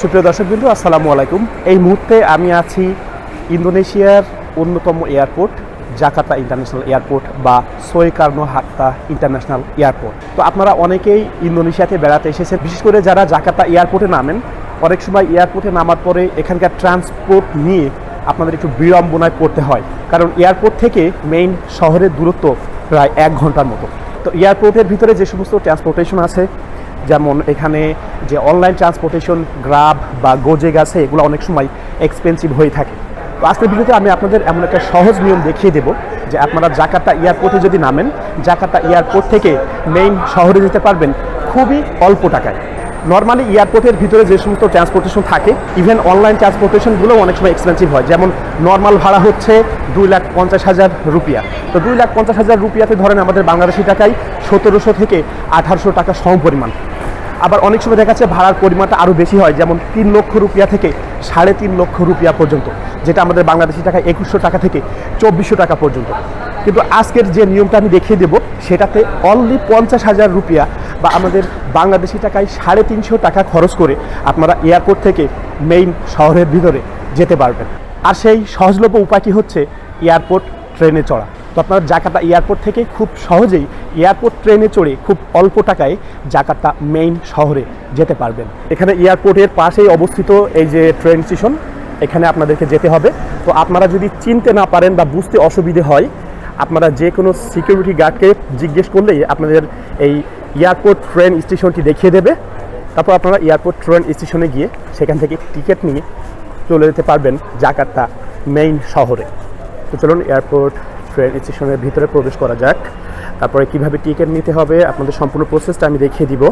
সুপ্রিয় দর্শকবৃন্দু আসসালামু আলাইকুম। এই মুহূর্তে আমি আছি ইন্দোনেশিয়ার অন্যতম এয়ারপোর্ট জাকার্তা ইন্টারন্যাশনাল এয়ারপোর্ট বা সোয়েকার্নো হাত্তা ইন্টারন্যাশনাল এয়ারপোর্ট। তো আপনারা অনেকেই ইন্দোনেশিয়াতে বেড়াতে এসেছেন, বিশেষ করে যারা জাকার্তা এয়ারপোর্টে নামেন। অনেক সময় এয়ারপোর্টে নামার পরে এখানকার ট্রান্সপোর্ট নিয়ে আপনাদের একটু বিড়ম্বনায় পড়তে হয়। কারণ এয়ারপোর্ট থেকে মেইন শহরের দূরত্ব প্রায় এক ঘণ্টার মতো। তো এয়ারপোর্টের ভিতরে যে সমস্ত ট্রান্সপোর্টেশন আছে যেমন এখানে যে অনলাইন ট্রান্সপোর্টেশন গ্রাব বা গোজেগ আছে, এগুলো অনেক সময় এক্সপেন্সিভ হয়ে থাকে। তো আজকের ভিডিওতে আমি আপনাদের এমন একটা সহজ নিয়ম দেখিয়ে দেব যে আপনারা জাকার্তা এয়ারপোর্টে যদি নামেন জাকার্তা এয়ারপোর্ট থেকে মেইন শহরে যেতে পারবেন খুবই অল্প টাকায়। নর্মালি এয়ারপোর্টের ভিতরে যে সমস্ত ট্রান্সপোর্টেশন থাকে ইভেন অনলাইন ট্রান্সপোর্টেশনগুলো অনেক সময় এক্সপেন্সিভ হয়। যেমন নর্মাল ভাড়া হচ্ছে দুই লাখ পঞ্চাশ হাজার রুপিয়া। তো দুই লাখ পঞ্চাশ হাজার রুপিয়াতে ধরেন আমাদের বাংলাদেশি টাকায় সতেরোশো থেকে আঠারোশো টাকা সম পরিমাণ আবার অনেক সময় দেখা যাচ্ছে ভাড়ার পরিমাণটা আরও বেশি হয়, যেমন তিন লক্ষ রুপিয়া থেকে সাড়ে তিন লক্ষ রুপিয়া পর্যন্ত, যেটা আমাদের বাংলাদেশি টাকায় একুশশো টাকা থেকে চব্বিশশো টাকা পর্যন্ত। কিন্তু আজকের যে নিয়মটা আমি দেখিয়ে দেবো, সেটাতে অনলি পঞ্চাশ হাজার রুপিয়া বা আমাদের বাংলাদেশি টাকায় সাড়ে তিনশো টাকা খরচ করে আপনারা এয়ারপোর্ট থেকে মেইন শহরের ভিতরে যেতে পারবেন। আর সেই সহজলভ্য উপায়টি হচ্ছে এয়ারপোর্ট ট্রেনে চড়া। তো আপনারা জাকার্তা এয়ারপোর্ট থেকে খুব সহজেই এয়ারপোর্ট ট্রেনে চড়ে খুব অল্প টাকায় জাকার্তা মেইন শহরে যেতে পারবেন। এখানে এয়ারপোর্টের পাশেই অবস্থিত এই যে ট্রেন স্টেশন, এখানে আপনাদেরকে যেতে হবে। তো আপনারা যদি চিনতে না পারেন বা বুঝতে অসুবিধে হয়, আপনারা যে কোনো সিকিউরিটি গার্ডকে জিজ্ঞেস করলেই আপনাদের এই এয়ারপোর্ট ট্রেন স্টেশনটি দেখিয়ে দেবে। তারপর আপনারা এয়ারপোর্ট ট্রেন স্টেশনে গিয়ে সেখান থেকে টিকিট নিয়ে চলে যেতে পারবেন জাকার্তা মেইন শহরে। তো চলুন এয়ারপোর্ট ট্রেন স্টেশনের ভিতরে প্রবেশ করা যাক। তারপরে কীভাবে টিকিট নিতে হবে, আপনাদের সম্পূর্ণ প্রসেসটা আমি দেখিয়ে দিব।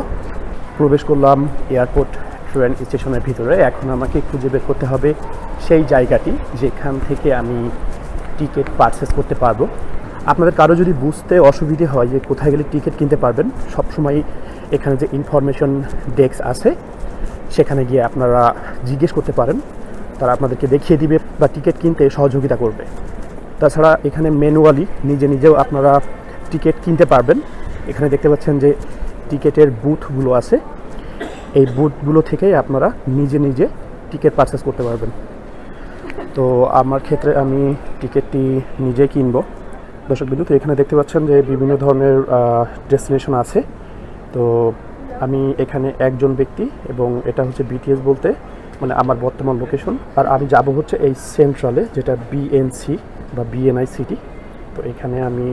প্রবেশ করলাম এয়ারপোর্ট ট্রেন স্টেশনের ভিতরে। এখন আমাকে খুঁজে বের করতে হবে সেই জায়গাটি যেখান থেকে আমি টিকিট পারচেস করতে পারব। আপনাদের কারও যদি বুঝতে অসুবিধে হয় যে কোথায় গেলে টিকিট কিনতে পারবেন সবসময় এখানে যে ইনফরমেশন ডেস্ক আছে, সেখানে গিয়ে আপনারা জিজ্ঞেস করতে পারেন। তারা আপনাদেরকে দেখিয়ে দিবে বা টিকিট কিনতে সহযোগিতা করবে। তাছাড়া এখানে ম্যানুয়ালি নিজে নিজেও আপনারা টিকিট কিনতে পারবেন। এখানে দেখতে পাচ্ছেন যে টিকিটের বুথগুলো আছে। এই বুথগুলো থেকেই আপনারা নিজে নিজে টিকিট পারচেস করতে পারবেন। তো আমার ক্ষেত্রে আমি টিকিটটি নিজে কিনবো। দর্শক বিন্দু, তো এখানে দেখতে পাচ্ছেন যে বিভিন্ন ধরনের ডেস্টিনেশন আছে। তো আমি এখানে একজন ব্যক্তি এবং এটা হচ্ছে বিটিএস বলতে মানে আমার বর্তমান লোকেশন আর আমি যাব হচ্ছে এই সেন্ট্রালে যেটা বিএনসি বা বিএনআই সিটি তো এখানে আমি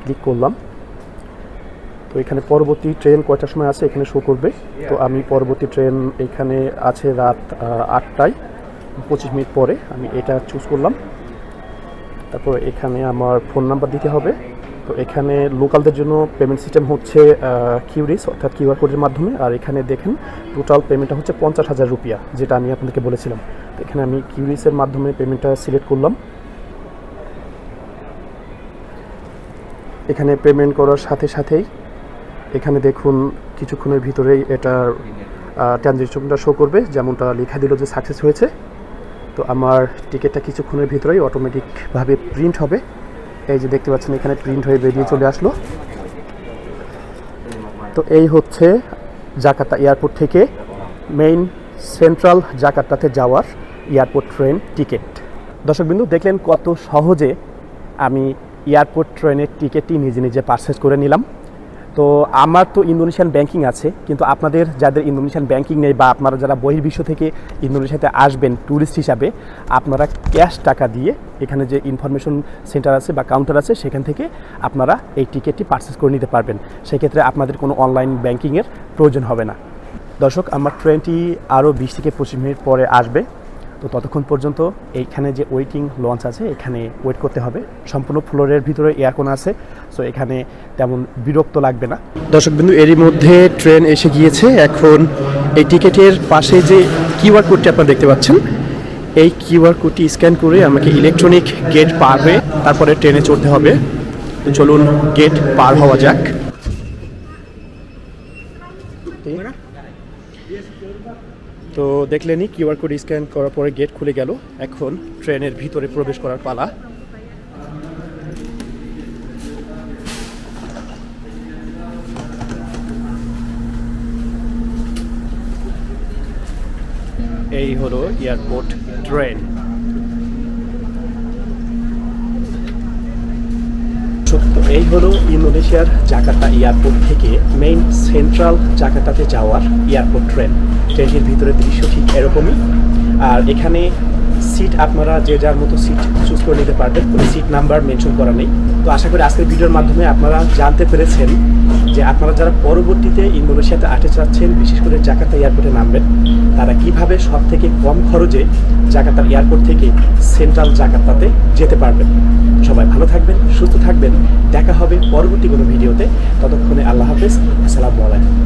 ক্লিক করলাম। তো এখানে পরবর্তী ট্রেন কয়টার সময় আছে এখানে শো করবে। তো আমি পরবর্তী ট্রেন এখানে আছে রাত আটটায়, পঁচিশ মিনিট পরে আমি এটা চুজ করলাম। তারপর এখানে আমার ফোন নাম্বার দিতে হবে। তো এখানে লোকালদের জন্য পেমেন্ট সিস্টেম হচ্ছে কিউরিস অর্থাৎ কিউআর কোডের মাধ্যমে। আর এখানে দেখেন টোটাল পেমেন্টটা হচ্ছে পঞ্চাশ হাজার রুপিয়া, যেটা আমি আপনাদেরকে বলেছিলাম। তো এখানে আমি কিউরিসের মাধ্যমে পেমেন্টটা সিলেক্ট করলাম। এখানে পেমেন্ট করার সাথে সাথেই এখানে দেখুন, কিছুক্ষণের ভিতরেই এটার ট্রানজেকশনটা শো করবে। যেমনটা লেখা দিল যে সাকসেস হয়েছে। তো আমার টিকিটটা কিছুক্ষণের ভিতরেই অটোমেটিকভাবে প্রিন্ট হবে। এই যে দেখতে পাচ্ছেন, এখানে প্রিন্ট হয়ে বেরিয়ে চলে আসলো। তো এই হচ্ছে জাকার্তা এয়ারপোর্ট থেকে মেইন সেন্ট্রাল জাকার্তাতে যাওয়ার এয়ারপোর্ট ট্রেন টিকিট দর্শকবিন্দু দেখলেন কত সহজে আমি এয়ারপোর্ট ট্রেনের টিকিটটি নিজে নিজে পারচেস করে নিলাম। তো আমার তো ইন্দোনেশিয়ান ব্যাংকিং আছে, কিন্তু আপনাদের যাদের ইন্দোনেশিয়ান ব্যাংকিং নেই বা আপনারা যারা বহির্বিশ্ব থেকে ইন্দোনেশিয়াতে আসবেন ট্যুরিস্ট হিসাবে, আপনারা ক্যাশ টাকা দিয়ে এখানে যে ইনফরমেশন সেন্টার আছে বা কাউন্টার আছে, সেখান থেকে আপনারা এই টিকিটটি পারচেস করে নিতে পারবেন। সেক্ষেত্রে আপনাদের কোনো অনলাইন ব্যাংকিংয়ের প্রয়োজন হবে না। দর্শক, আমার ট্রেনটি আরও বিশ থেকে পঁচিশ মিনিট পরে আসবে। তো ততক্ষণ পর্যন্ত এইখানে যে ওয়েটিং লঞ্চ আছে, এখানে ওয়েট করতে হবে। সম্পূর্ণ ফ্লোরের ভিতরে এয়ারকন আছে সো এখানে তেমন বিরক্ত লাগবে না। দর্শক বিন্দু, এরই মধ্যে ট্রেন এসে গিয়েছে। এখন এই টিকিটের পাশে যে কিউআর কোডটি আপনারা দেখতে পাচ্ছেন, এই কিউআর কোডটি স্ক্যান করে আমাকে ইলেকট্রনিক গেট পার হয়ে তারপরে ট্রেনে চড়তে হবে। চলুন গেট পার হওয়া যাক। তো দেখলেনি কিউআর কোড স্ক্যান করার পরে গেট খুলে গেল। এখন ট্রেনের ভিতরে প্রবেশ করার পালা। এই হলো এয়ারপোর্ট ট্রেন। সত্য এই হলো ইন্দোনেশিয়ার জাকার্তা এয়ারপোর্ট থেকে মেইন সেন্ট্রাল জাকাতাতে যাওয়ার এয়ারপোর্ট ট্রেন। ট্রেনটির ভিতরে দৃশ্য ঠিক এরকমই। আর এখানে সিট আপনারা যে যার মতো সিট চুজ করে নিতে পারবেন, কোনো সিট নাম্বার মেনশন করা নেই। তো আশা করি আজকের ভিডিওর মাধ্যমে আপনারা জানতে পেরেছেন যে আপনারা যারা পরবর্তীতে ইন্দোনেশিয়াতে আসতে চাচ্ছেন, বিশেষ করে জাকার্তা এয়ারপোর্টে নামবেন, তারা কীভাবে সব থেকে কম খরচে জাকার্তার এয়ারপোর্ট থেকে সেন্ট্রাল জাকার্তাতে যেতে পারবেন? সবাই ভালো থাকবেন, সুস্থ থাকবেন। দেখা হবে পরবর্তী কোনো ভিডিওতে। ততক্ষণে আল্লাহ হাফেজ। আসসালামু আলাইকুম।